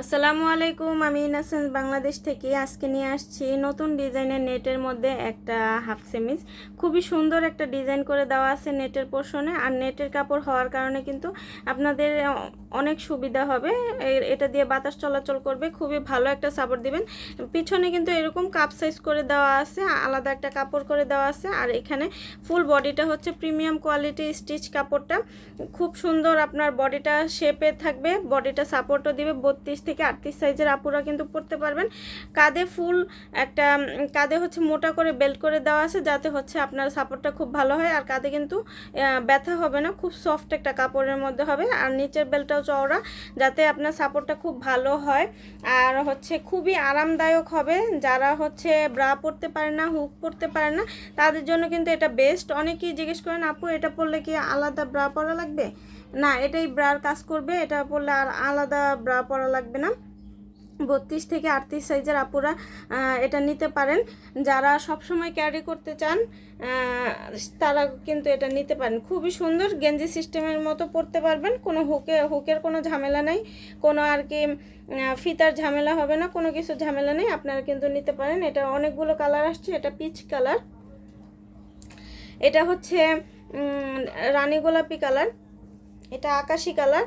আসসালামু আলাইকুম, আমি ইনাসেন্স বাংলাদেশ থেকে আজকে নিয়ে আসছি নতুন ডিজাইনের নেটের মধ্যে একটা হাফ সেমিজ। খুবই সুন্দর একটা ডিজাইন করে দেওয়া আছে নেটের পোর্শনে, আর নেটের কাপড় হওয়ার কারণে কিন্তু আপনাদের অনেক সুবিধা হবে। এটা দিয়ে বাতাস চলাচল করবে, খুবই ভালো একটা সাপোর্ট দিবেন। পিছনে কিন্তু এরকম কাপ সাইজ করে দেওয়া আছে আলাদা একটা কাপড় করে দেওয়া আছে, আর এখানে ফুল বডিটা হচ্ছে প্রিমিয়াম কোয়ালিটি স্টিচ কাপড়টা। খুব সুন্দর আপনার বডিটা শেপে থাকবে, বডিটা সাপোর্টও দিবে, বত্রিশ থেকে আটত্রিশ সাইজের আপুরা কিন্তু পরতে পারবেন। কাঁধে ফুল একটা, কাঁধে হচ্ছে মোটা করে বেল্ট করে দেওয়া আছে, যাতে হচ্ছে আপনার সাপোর্টটা খুব ভালো হয়। আর কাঁধে কিন্তু ব্যথা হবে না, খুব সফট একটা কাপড়ের মধ্যে হবে। আর নিচের বেল্টটাও চওড়া, যাতে আপনার সাপোর্টটা খুব ভালো হয়। আর হচ্ছে খুবই আরামদায়ক হবে। যারা হচ্ছে ব্রা পরতে পারে না, হুক পরতে পারে না, তাদের জন্য কিন্তু এটা বেস্ট অনেকেই জিজ্ঞেস করেন, আপু, এটা পরলে কি আলাদা ব্রা পরা লাগবে? না, এটাই ব্রার কাজ করবে, এটা পরলে আর আলাদা ব্রা পরা লাগবে না। বত্রিশ থেকে আটত্রিশ সাইজের আপুরা এটা নিতে পারেন। যারা সব সময় ক্যারি করতে চান তারা কিন্তু এটা নিতে পারেন। খুবই সুন্দর, গেঞ্জি সিস্টেমের মতো পরতে পারবেন, কোনো হুকে, হুকের কোনো ঝামেলা নেই। কোনো আর কি ফিতার ঝামেলা হবে না, কোনো কিছু ঝামেলা নেই, আপনারা কিন্তু নিতে পারেন। এটা অনেকগুলো কালার আসছে, এটা পিচ কালার। এটা হচ্ছে রানী গোলাপি কালার। এটা আকাশি কালার।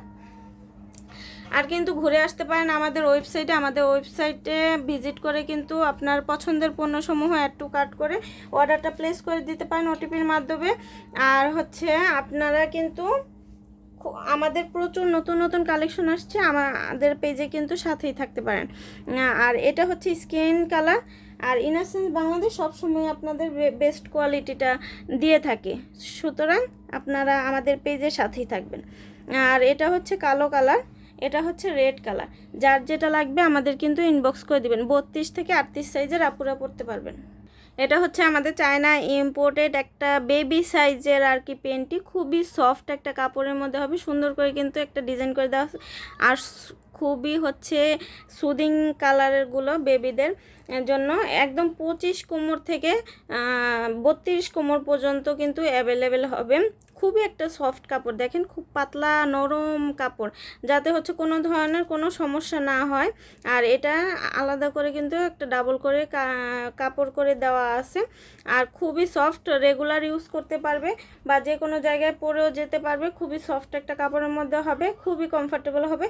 আর কিন্তু ঘুরে আসতে পারেন আমাদের ওয়েবসাইটে। আমাদের ওয়েবসাইটে ভিজিট করে কিন্তু আপনার পছন্দের পণ্যসমূহ অ্যাড টু কার্ট করে অর্ডারটা প্লেস করে দিতে পারেন ওটিপির মাধ্যমে। আর হচ্ছে আপনারা কিন্তু আমাদের প্রচুর নতুন নতুন কালেকশন আসছে। আমাদের পেজে কিন্তু সাথেই থাকতে পারেন। আর এটা হচ্ছে স্কিন কালার আর ইনাসেন্স বাংলাদেশ সবসময় আপনাদের বেস্ট কোয়ালিটিটা দিয়ে থাকে। সুতরাং আপনারা আমাদের পেজের সাথেই থাকবেন। আর এটা হচ্ছে কালো কালার এটা হচ্ছে রেড কালার যার যেটা লাগবে আমাদের কিন্তু ইনবক্স করে দিবেন। বত্রিশ থেকে আটত্রিশ সাইজের আপুরা পড়তে পারবেন। এটা হচ্ছে আমাদের চায়না ইম্পোর্টেড একটা বেবি সাইজের আর কি পেনটি খুবই সফট একটা কাপড়ের মধ্যে হবে। সুন্দর করে কিন্তু একটা ডিজাইন করে দেওয়া। আর খুবই হচ্ছে সুদিং কালারেরগুলো বেবিদের জন্য একদম পঁচিশ কোমর থেকে বত্রিশ কোমর পর্যন্ত কিন্তু অ্যাভেলেবেল হবে। খুবই একটা সফট কাপড়, দেখেন খুব পাতলা, নরম কাপড়, যাতে হচ্ছে কোনো ধরনের কোনো সমস্যা না হয়। আর এটা আলাদা করে কিন্তু একটা ডাবল করে কাপড় করে দেওয়া আছে। আর খুবই সফট রেগুলার ইউজ করতে পারবে বা যে কোনো জায়গায় পরেও যেতে পারবে, খুবই সফট একটা কাপড়ের মধ্যে হবে, খুবই কমফোর্টেবল হবে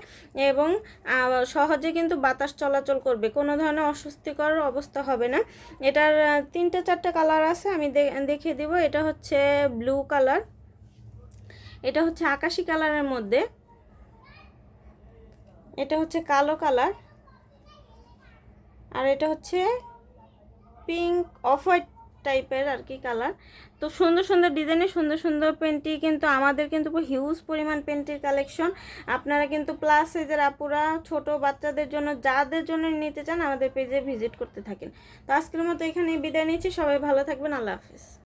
এবং সহজে কিন্তু বাতাস চলাচল করবে। কোনো ধরনের অস্বস্তিকর অবস্থা হবে না। এটার তিনটে চারটে কালার আছে, আমি দেখিয়ে দিব। এটা হচ্ছে ব্লু কালার এটা হচ্ছে আকাশি কালারের মধ্যে, এটা হচ্ছে কালো কালার আর এটা হচ্ছে পিঙ্ক অফ হোয়াইট টাইপের আর কি কালার। তো সুন্দর সুন্দর ডিজাইনের সুন্দর সুন্দর পেন্টি কিন্তু আমাদের কিন্তু হিউজ পরিমাণ পেন্টির কালেকশন আপনারা কিন্তু প্লাস সাইজের আপুরা, ছোট বাচ্চাদের জন্য যাদের জন্য নিতে চান আমাদের পেজে ভিজিট করতে থাকেন। তো আজকের মতো এখানে বিদায় নিচ্ছি। সবাই ভালো থাকবেন। আল্লাহ হাফিজ।